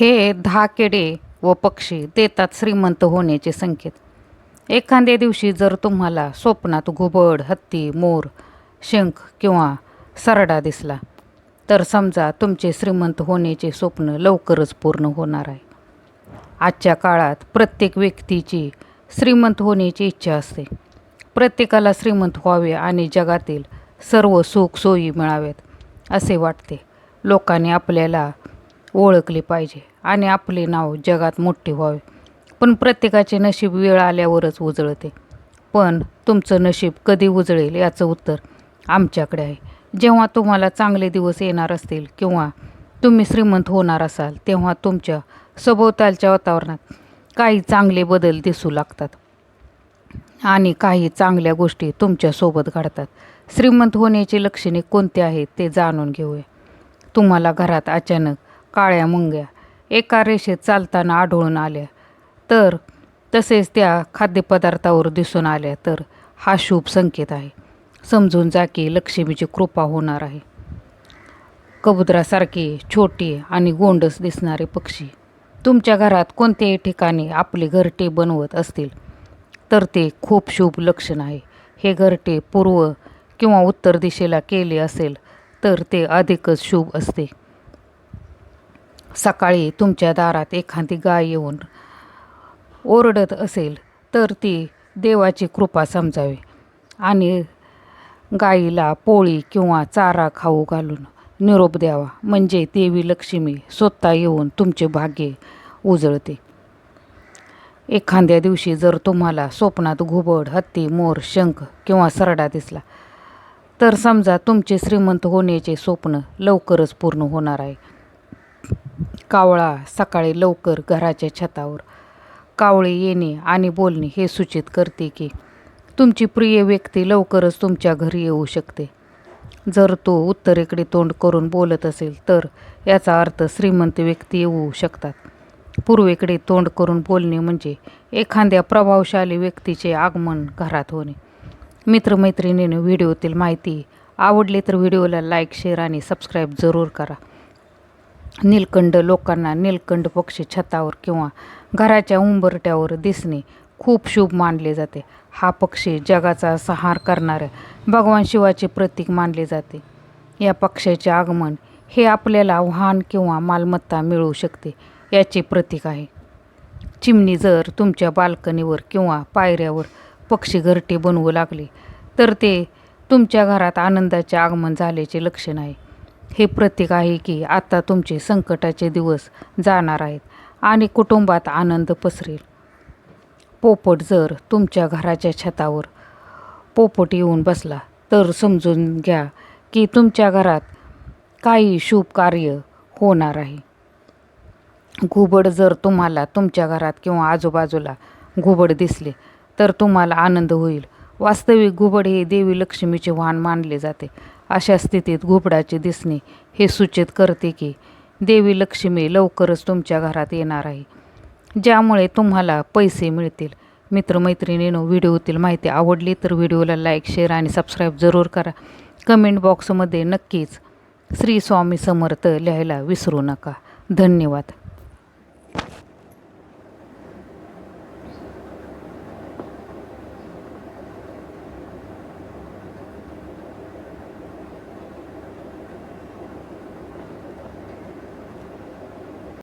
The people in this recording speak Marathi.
हे दहा किडे व पक्षी देतात श्रीमंत होण्याचे संकेत. एखाद्या दिवशी जर तुम्हाला स्वप्नात घुबड हत्ती मोर शंख किंवा सरडा दिसला तर समजा तुमचे श्रीमंत होण्याचे स्वप्न लवकरच पूर्ण होणार आहे. आजच्या काळात प्रत्येक व्यक्तीची श्रीमंत होण्याची इच्छा असते. प्रत्येकाला श्रीमंत व्हावे आणि जगातील सर्व सुख सोयी मिळावेत असे वाटते. लोकांनी आपल्याला ओळखले पाहिजे. आणि आपले नाव जगात मोठे व्हावे. पण प्रत्येकाचे नशीब वेळ आल्यावरच उजळते. पण तुमचं नशीब कधी उजळेल याचं उत्तर आमच्याकडे आहे. जेव्हा तुम्हाला चांगले दिवस येणार असतील किंवा तुम्ही श्रीमंत होणार असाल तेव्हा तुमच्या सभोवतालच्या वातावरणात काही चांगले बदल दिसू लागतात. आणि काही चांगल्या गोष्टी तुमच्यासोबत घडतात. श्रीमंत होण्याची लक्षणे कोणती आहेत ते जाणून घेऊया. तुम्हाला घरात अचानक काळ्या मुंग्या एका रेषेत चालताना आढळून आल्या. तर तसेच त्या खाद्यपदार्थावर दिसून आल्या. तर हा शुभ संकेत आहे. समजून जा की लक्ष्मीची कृपा होणार आहे. कबुतरासारखे छोटे आणि गोंडस दिसणारे पक्षी. तुमच्या घरात कोणत्याही ठिकाणी आपले घरटे बनवत असतील तर ते खूप शुभ लक्षण आहे. हे घरटे पूर्व किंवा उत्तर दिशेला केले असेल तर ते अधिकच शुभ असते. सकाळी तुमच्या दारात एखादी गाय येऊन ओरडत असेल तर ती देवाची कृपा समजावी आणि गाईला पोळी किंवा चारा खाऊ घालून निरोप द्यावा. म्हणजे देवी लक्ष्मी स्वतः येऊन तुमचे भाग्य उजळते. एखाद्या दिवशी जर तुम्हाला स्वप्नात घुबड हत्ती मोर शंख किंवा सरडा दिसला तर समजा तुमचे श्रीमंत होण्याचे स्वप्न लवकरच पूर्ण होणार आहे. कावळा सकाळी लवकर घराच्या छतावर. कावळे येणे आणि बोलणे हे सूचित करते की तुमची प्रिय व्यक्ती लवकरच तुमच्या घरी येऊ शकते. जर तो उत्तरेकडे तोंड करून बोलत असेल तर याचा अर्थ श्रीमंत व्यक्ती येऊ शकतात. पूर्वेकडे तोंड करून बोलणे म्हणजे एखाद्या प्रभावशाली व्यक्तीचे आगमन घरात होणे. मित्रमैत्रिणीने व्हिडिओतील माहिती आवडली तर व्हिडिओला लाईक शेअर आणि सबस्क्राईब जरूर करा. नीलकंड लोकांना नीलकंड पक्षी छतावर किंवा घराच्या उंबरट्यावर दिसणे खूप शुभ मानले जाते. हा पक्षी जगाचा संहार करणाऱ्या भगवान शिवाचे प्रतीक मानले जाते. या पक्ष्याचे आगमन हे आपल्याला वाहन किंवा मालमत्ता मिळू शकते याचे प्रतीक आहे. चिमणी जर तुमच्या बाल्कनीवर किंवा पायऱ्यावर पक्षी घरटे बनवू लागले तर ते तुमच्या घरात आनंदाचे आगमन झाल्याचे लक्षण आहे. हे प्रतीक आहे की आता तुमचे संकटाचे दिवस जाणार आहेत आणि कुटुंबात आनंद पसरेल. पोपट जर तुमच्या घराच्या छतावर पोपट येऊन बसला तर समजून घ्या की तुमच्या घरात काही शुभ कार्य होणार आहे. घुबड जर तुम्हाला तुमच्या घरात किंवा आजूबाजूला घुबड दिसले तर तुम्हाला आनंद होईल. वास्तविक घुबड हे देवी लक्ष्मीचे वाहन मानले जाते. अशा स्थितीत घुबडाचे दिसणे हे सूचित करते की देवी लक्ष्मी लवकरच तुमच्या घरात येणार आहे. ज्यामुळे तुम्हाला पैसे मिळतील. मित्रमैत्रिणीनं व्हिडिओतील माहिती आवडली तर व्हिडिओला लाईक शेअर आणि सबस्क्राईब जरूर करा. कमेंट बॉक्समध्ये नक्कीच श्री स्वामी समर्थ लिहायला विसरू नका. धन्यवाद.